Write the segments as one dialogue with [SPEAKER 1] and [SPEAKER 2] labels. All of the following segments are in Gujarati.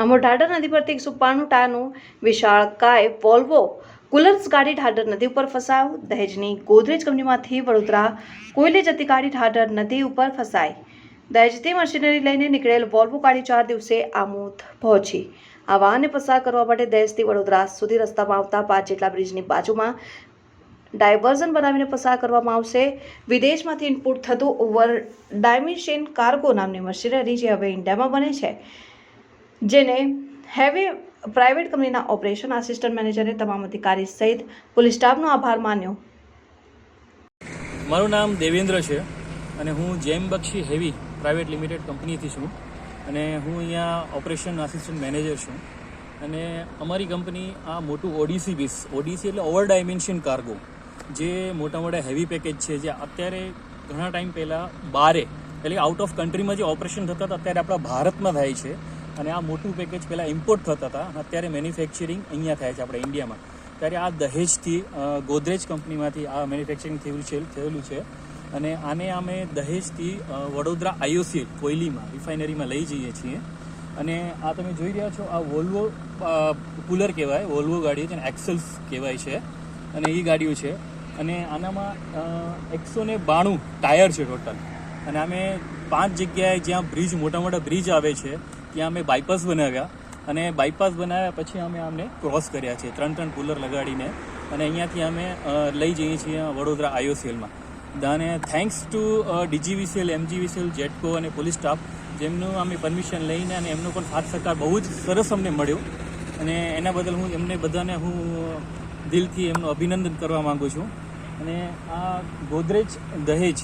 [SPEAKER 1] આમો ઢાઢર નદી પરથી એકસો બાણું ટાનું વિશાળ કાય વોલ્વો કુલર્સ ગાડી ઢાઢર નદી ઉપર ફસાયું. દહેજની ગોદરેજ કંપનીમાંથી વડોદરા કોયલે જતી ગાડી ઢાઢર નદી ઉપર ફસાઈ. દહેજથી મશીનરી લઈને નીકળેલ વોલ્વો ગાડી ચાર દિવસે આમોદ પહોંચી. આ વાહનને પસાર કરવા માટે દહેજથી વડોદરા સુધી રસ્તામાં આવતા પાંચ જેટલા બ્રિજની બાજુમાં ડાયવર્ઝન બનાવીને પસાર કરવામાં આવશે. વિદેશમાંથી ઇનપુટ થતું ઓવર ડાયમિશન કાર્ગો નામની મશીનરી જે હવે ઇન્ડિયામાં બને છે. જેને હેવી પ્રાઇવેટ કંપનીના ઓપરેશન આસિસ્ટન્ટ મેનેજરે તમામ અધિકારી સહિત પોલીસ સ્ટાફનો આભાર માન્યો.
[SPEAKER 2] મારું નામ દેવેન્દ્ર છે અને હું જેમ બક્ષી હેવી પ્રાઇવેટ લિમિટેડ કંપનીથી છું અને હું અહીંયા ઓપરેશન આસિસ્ટન્ટ મેનેજર છું. અને અમારી કંપની આ મોટું ઓડીસી બીસ ઓડીસી એટલે ઓવર ડાયમેન્શન કાર્ગો જે મોટા મોટા હેવી પેકેજ છે, જે અત્યારે ઘણા ટાઈમ પહેલાં બારે, એટલે આઉટ ઓફ કન્ટ્રીમાં જે ઓપરેશન થતા હતા, અત્યારે આપણા ભારતમાં થાય છે. અને આ મોટું પેકેજ પહેલાં ઇમ્પોર્ટ થતા હતા અત્યારે મેન્યુફેક્ચરિંગ અહીંયા થાય છે આપણે ઇન્ડિયામાં ત્યારે આ દહેજથી ગોદરેજ કંપનીમાંથી આ મેન્યુફેક્ચરિંગ થયેલું છે થયેલું છે. અને આને અમે દહેજથી વડોદરા આઈઓસી કોયલીમાં રિફાઇનરીમાં લઈ જઈએ છીએ. અને આ તમે જોઈ રહ્યા છો, આ વોલ્વો કુલર કહેવાય વોલ્વો ગાડી છે એક્સલ્સ કહેવાય છે. અને એ ગાડીઓ છે. અને આનામાં એકસો ને બાણું ટાયર છે ટોટલ અને અમે પાંચ જગ્યાએ જ્યાં બ્રિજ, મોટા મોટા બ્રિજ આવે છે, ત્યાં અમે બાયપાસ બનાવ્યા. અને બાયપાસ બનાવ્યા પછી અમે આમને ક્રોસ કર્યા છે, ત્રણ ત્રણ કુલર લગાડીને. અને અહીંયાથી અમે લઈ જઈએ છીએ વડોદરા આઈઓસીએલમાં અને thanks to DGVCL MGVCL GETCO અને પોલીસ સ્ટાફ જેમનું અમે પરમિશન લઈને અને એમનો પણ સાથ સહકાર બહુ જ સરસ અમને મળ્યો. અને એના બદલ હું એમને બધાને હું દિલથી એમનું અભિનંદન કરવા માગું છું. અને આ ગોદરેજ દહેજ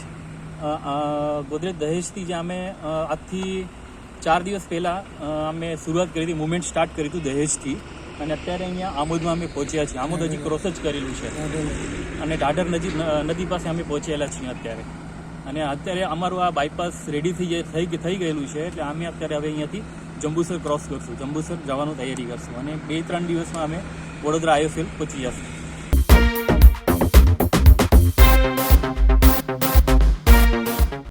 [SPEAKER 2] ગોદરેજ દહેજથી જે અમે આજથી ચાર દિવસ પહેલાં અમે શરૂઆત કરી હતી, મુવમેન્ટ સ્ટાર્ટ કરી હતું દહેજથી. અને અત્યારે અહીંયા આમોદમાં અમે પહોંચ્યા છીએ. આમોદ હજી ક્રોસ જ કરેલું છે. અને ઢાઢર નજીક નદી પાસે અમે પહોંચેલા છીએ અત્યારે. અને અત્યારે અમારું આ બાયપાસ રેડી થઈ થઈ થઈ ગયેલું છે. એટલે અમે અત્યારે હવે અહીંયાથી જંબુસર ક્રોસ કરશું. જંબુસર જવાનું તૈયારી કરશું. અને બે, ત્રણ દિવસમાં અમે વડોદરા આઈઓસીએલ પહોંચી જશું.